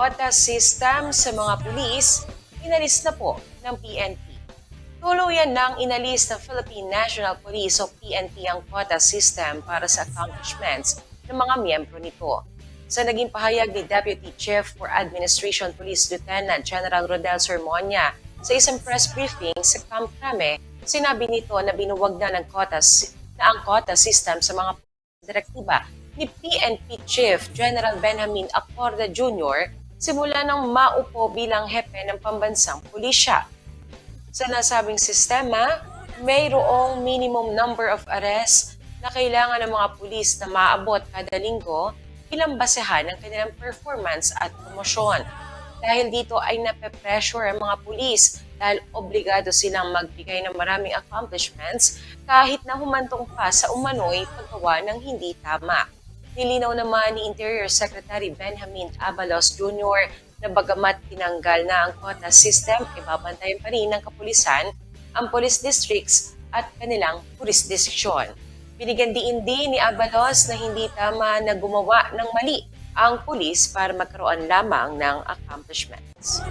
quota system sa mga pulis, inalis na po ng PNP. Tuluyan nang inalis ng Philippine National Police o PNP ang quota system para sa accomplishments ng mga miyembro nito. Sa naging pahayag ni Deputy Chief for Administration Police Lieutenant General Rodel Sermonia sa isang press briefing sa Camp Crame, sinabi nito na binuwag na ng quota, na ang quota system sa mga direktiba ni PNP Chief General Benjamin Acorda Jr. simula nang maupo bilang hepe ng pambansang pulisya. Sa nasabing sistema, mayroong minimum number of arrests na kailangan ng mga pulis na maabot kada linggo bilang basehan ng kanilang performance at promosyon. Dahil dito ay nape-pressure ang mga pulis dahil obligado silang magbigay ng maraming accomplishments kahit na humantong pa sa umano'y paggawa ng hindi tama. Nilinaw naman ni Interior Secretary Benjamin Abalos Jr. na bagamat tinanggal na ang quota system, ibabantayan pa rin ng kapulisan ang police districts at kanilang jurisdiction. Binigyan diin din ni Abalos na hindi tama na gumawa ng mali ang pulis para magkaroon lamang ng accomplishments.